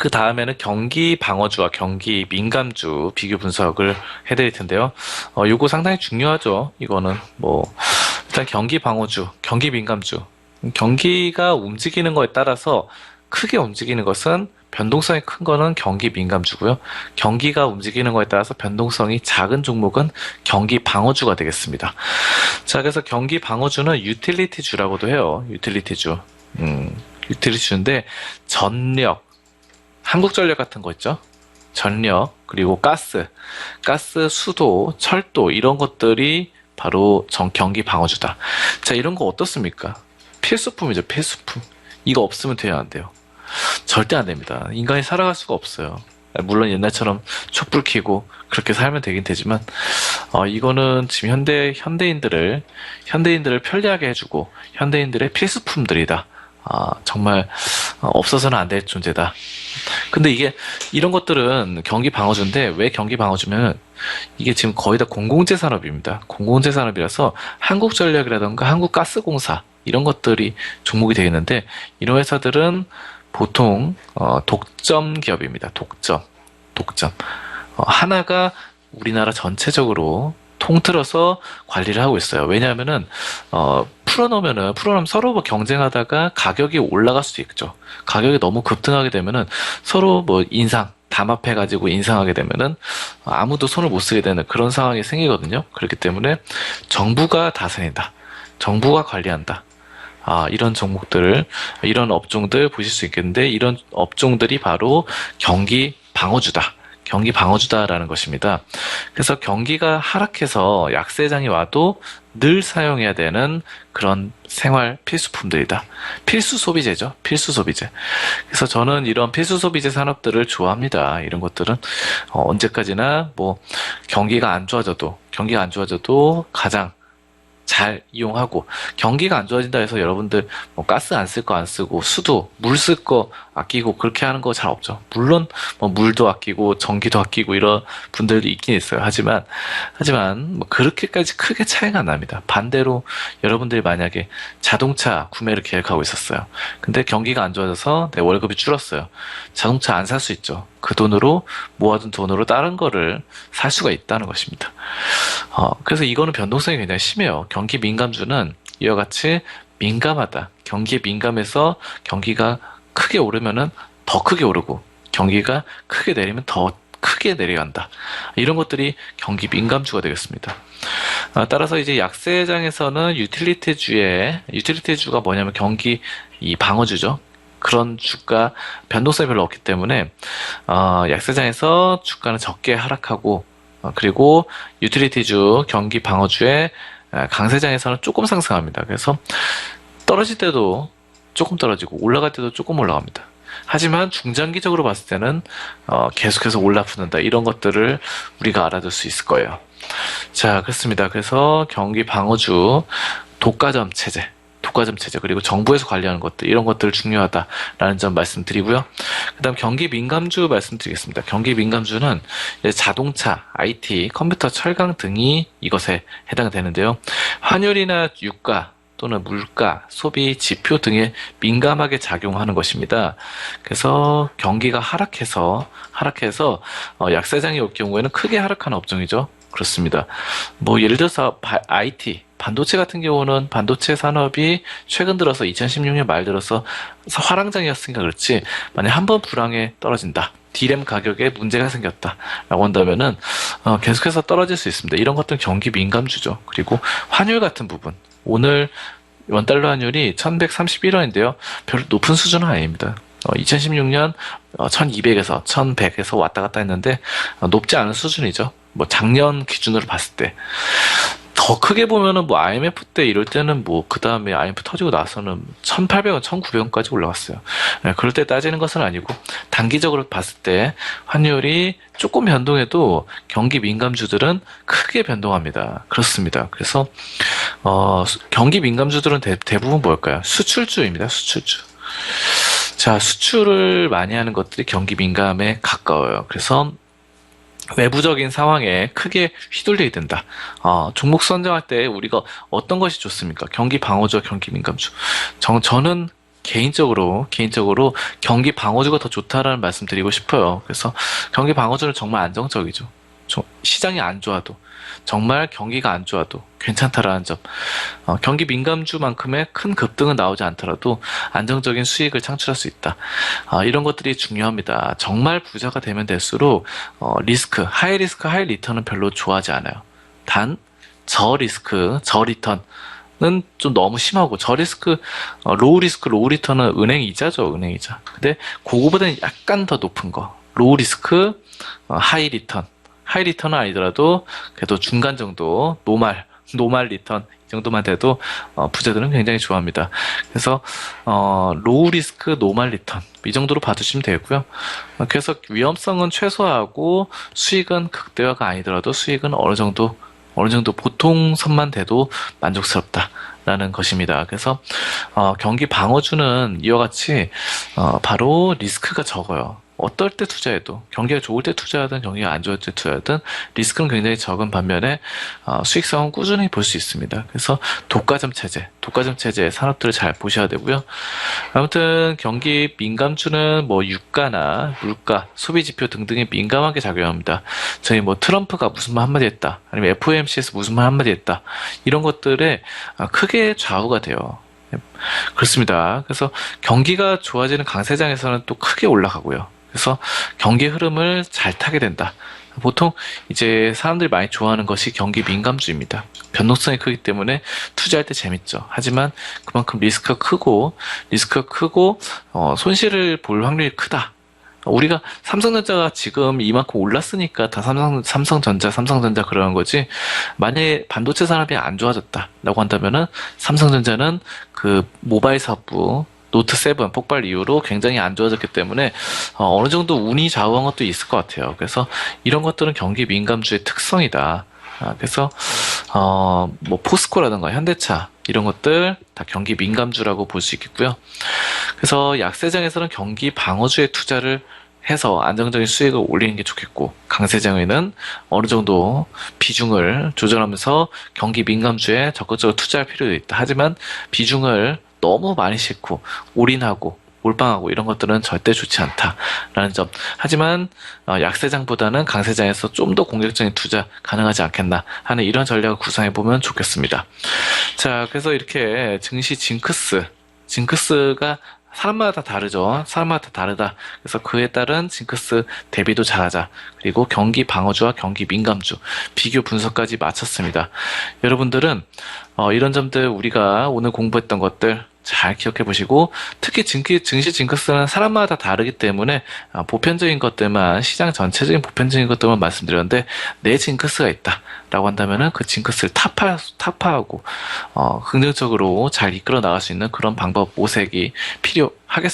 그 다음에는 경기 방어주와 경기 민감주 비교 분석을 해드릴 텐데요. 어, 요거 상당히 중요하죠. 이거는 뭐 일단 경기 방어주, 경기 민감주. 경기가 움직이는 거에 따라서 크게 움직이는 것은 변동성이 큰 거는 경기 민감주고요. 경기가 움직이는 거에 따라서 변동성이 작은 종목은 경기 방어주가 되겠습니다. 자, 그래서 경기 방어주는 유틸리티주라고도 해요. 유틸리티주. 음, 유틸리티주인데 전력, 한국전력 같은 거 있죠? 전력, 그리고 가스, 가스, 수도, 철도 이런 것들이 바로 전 경기 방어주다. 자, 이런 거 어떻습니까? 필수품이죠, 필수품. 이거 없으면 돼야 안 돼요. 절대 안 됩니다. 인간이 살아갈 수가 없어요. 물론 옛날처럼 촛불 켜고 그렇게 살면 되긴 되지만 어, 이거는 지금 현대 현대인들을 현대인들을 편리하게 해주고 현대인들의 필수품들이다. 아, 정말 어, 없어서는 안 될 존재다. 근데 이게 이런 것들은 경기 방어주인데 왜 경기 방어주면 이게 지금 거의 다 공공재 산업입니다. 공공재 산업이라서 한국전력이라던가 한국가스공사 이런 것들이 종목이 되겠는데 이런 회사들은 보통 어, 독점 기업입니다. 독점, 독점. 어, 하나가 우리나라 전체적으로 통틀어서 관리를 하고 있어요. 왜냐하면은 어, 풀어놓으면은 풀어놓으면 서로 뭐 경쟁하다가 가격이 올라갈 수도 있죠. 가격이 너무 급등하게 되면은 서로 뭐 인상 담합해가지고 인상하게 되면은 아무도 손을 못 쓰게 되는 그런 상황이 생기거든요. 그렇기 때문에 정부가 다스린다. 정부가 관리한다. 아, 이런 종목들을, 이런 업종들 보실 수 있겠는데, 이런 업종들이 바로 경기 방어주다. 경기 방어주다라는 것입니다. 그래서 경기가 하락해서 약세장이 와도 늘 사용해야 되는 그런 생활 필수품들이다. 필수 소비재죠. 필수 소비재. 그래서 저는 이런 필수 소비재 산업들을 좋아합니다. 이런 것들은 어, 언제까지나 뭐 경기가 안 좋아져도 경기가 안 좋아져도 가장 잘 이용하고 경기가 안 좋아진다 해서 여러분들 뭐 가스 안 쓸 거 안 쓰고 수도 물 쓸 거 아끼고 그렇게 하는 거 잘 없죠. 물론 뭐 물도 아끼고 전기도 아끼고 이런 분들도 있긴 있어요. 하지만 하지만 뭐 그렇게까지 크게 차이가 안 납니다. 반대로 여러분들이 만약에 자동차 구매를 계획하고 있었어요. 근데 경기가 안 좋아져서 내 월급이 줄었어요. 자동차 안 살 수 있죠. 그 돈으로 모아둔 돈으로 다른 거를 살 수가 있다는 것입니다. 어, 그래서 이거는 변동성이 굉장히 심해요. 경기 민감주는 이와 같이 민감하다. 경기에 민감해서 경기가 크게 오르면은 더 크게 오르고 경기가 크게 내리면 더 크게 내려간다. 이런 것들이 경기 민감주가 되겠습니다. 아, 따라서 이제 약세장에서는 유틸리티주의 유틸리티주가 뭐냐면 경기 이 방어주죠. 그런 주가 변동성이 별로 없기 때문에 어, 약세장에서 주가는 적게 하락하고 어, 그리고 유틸리티주 경기 방어주의 아, 강세장에서는 조금 상승합니다. 그래서 떨어질 때도 조금 떨어지고 올라갈 때도 조금 올라갑니다. 하지만 중장기적으로 봤을 때는 어, 계속해서 올라붙는다 이런 것들을 우리가 알아둘 수 있을 거예요. 자 그렇습니다. 그래서 경기 방어주 독과점 체제, 독과점 체제 그리고 정부에서 관리하는 것들 이런 것들 중요하다라는 점 말씀드리고요. 그다음 경기 민감주 말씀드리겠습니다. 경기 민감주는 자동차, IT, 컴퓨터, 철강 등이 이것에 해당되는데요. 환율이나 유가 또는 물가, 소비 지표 등에 민감하게 작용하는 것입니다. 그래서 경기가 하락해서 하락해서 어, 약세장이 올 경우에는 크게 하락하는 업종이죠. 그렇습니다. 뭐 예를 들어서 바- IT 반도체 같은 경우는 반도체 산업이 최근 들어서 2016년 말 들어서 화랑장이었으니까 그렇지 만약 한 번 불황에 떨어진다. 디램 가격에 문제가 생겼다라고 한다면은 어, 계속해서 떨어질 수 있습니다. 이런 것들은 경기 민감주죠. 그리고 환율 같은 부분 오늘 원달러 환율이 1131원인데요. 별로 높은 수준은 아닙니다. 2016년 1200에서 1100에서 왔다 갔다 했는데 어, 높지 않은 수준이죠. 뭐 작년 기준으로 봤을 때. 더 크게 보면은 뭐 IMF 때 이럴 때는 뭐 그 다음에 IMF 터지고 나서는 1,800원, 1,900원까지 올라갔어요. 네, 그럴 때 따지는 것은 아니고 단기적으로 봤을 때 환율이 조금 변동해도 경기 민감주들은 크게 변동합니다. 그렇습니다. 그래서 어, 수- 경기 민감주들은 대, 대부분 뭘까요? 수출주입니다. 수출주. 자, 수출을 많이 하는 것들이 경기 민감에 가까워요. 그래서 외부적인 상황에 크게 휘둘리게 된다. 어, 종목 선정할 때 우리가 어떤 것이 좋습니까? 경기 방어주와 경기 민감주. 정, 저는 개인적으로 개인적으로 경기 방어주가 더 좋다라는 말씀 드리고 싶어요. 그래서 경기 방어주는 정말 안정적이죠. 저- 시장이 안 좋아도 정말 경기가 안 좋아도 괜찮다라는 점. 어, 경기 민감주만큼의 큰 급등은 나오지 않더라도 안정적인 수익을 창출할 수 있다. 아, 이런 것들이 중요합니다. 정말 부자가 되면 될수록 어, 리스크, 하이 리스크, 하이 리턴은 별로 좋아하지 않아요. 단 저 리스크, 저 리턴은 좀 너무 심하고 저 리스크, 어, 로우 리스크, 로우 리턴은 은행 이자죠, 은행 이자. 근데 그거보다는 약간 더 높은 거, 로우 리스크, 어, 하이 리턴. 하이 리턴은 아니더라도 그래도 중간 정도, 노말, 노말 리턴 이 정도만 돼도 어, 부자들은 굉장히 좋아합니다. 그래서 어, 로우 리스크, 노말 리턴 이 정도로 봐주시면 되고요. 어, 그래서 위험성은 최소화하고 수익은 극대화가 아니더라도 수익은 어느 정도 어느 정도 보통 선만 돼도 만족스럽다라는 것입니다. 그래서 어, 경기 방어주는 이와 같이 어, 바로 리스크가 적어요. 어떨 때 투자해도 경기가 좋을 때 투자하든 경기가 안 좋을 때 투자하든 리스크는 굉장히 적은 반면에 어, 수익성은 꾸준히 볼 수 있습니다. 그래서 독과점 체제, 독과점 체제 산업들을 잘 보셔야 되고요. 아무튼 경기 민감주는 뭐 유가나 물가, 소비 지표 등등에 민감하게 작용합니다. 저희 뭐 트럼프가 무슨 말 한마디 했다, 아니면 FOMC에서 무슨 말 한마디 했다, 이런 것들에 아, 크게 좌우가 돼요. 그렇습니다. 그래서 경기가 좋아지는 강세장에서는 또 크게 올라가고요. 그래서 경기 흐름을 잘 타게 된다. 보통 이제 사람들이 많이 좋아하는 것이 경기 민감주입니다. 변동성이 크기 때문에 투자할 때 재밌죠. 하지만 그만큼 리스크가 크고 리스크가 크고 어, 손실을 볼 확률이 크다. 우리가 삼성전자가 지금 이만큼 올랐으니까 다 삼성, 삼성전자, 삼성전자 그러는 거지. 만약에 반도체 산업이 안 좋아졌다라고 한다면은 삼성전자는 그 모바일 사업부 노트 7 폭발 이후로 굉장히 안 좋아졌기 때문에 어, 느 정도 운이 좌우한 것도 있을 것 같아요. 그래서 이런 것들은 경기 민감주의 특성이다. 아, 그래서 어, 뭐 포스코라든가 현대차 이런 것들 다 경기 민감주라고 볼 수 있겠고요. 그래서 약세장에서는 경기 방어주에 투자를 해서 안정적인 수익을 올리는 게 좋겠고 강세장에는 어느 정도 비중을 조절하면서 경기 민감주에 적극적으로 투자할 필요도 있다. 하지만 비중을 너무 많이 싣고 올인하고 몰빵하고 이런 것들은 절대 좋지 않다라는 점. 하지만 어, 약세장보다는 강세장에서 좀 더 공격적인 투자 가능하지 않겠나 하는 이런 전략을 구상해 보면 좋겠습니다. 자, 그래서 이렇게 증시 징크스, 징크스가 사람마다 다 다르죠. 사람마다 다 다르다. 그래서 그에 따른 징크스 대비도 잘하자. 그리고 경기 방어주와 경기 민감주 비교 분석까지 마쳤습니다. 여러분들은 어, 이런 점들 우리가 오늘 공부했던 것들 잘 기억해 보시고 특히 증기, 증시 징크스는 사람마다 다르기 때문에 아, 보편적인 것들만 시장 전체적인 보편적인 것들만 말씀드렸는데 내 징크스가 있다라고 한다면은 그 징크스를 타파, 타파하고 어, 긍정적으로 잘 이끌어 나갈 수 있는 그런 방법 모색이 필요하겠습니다.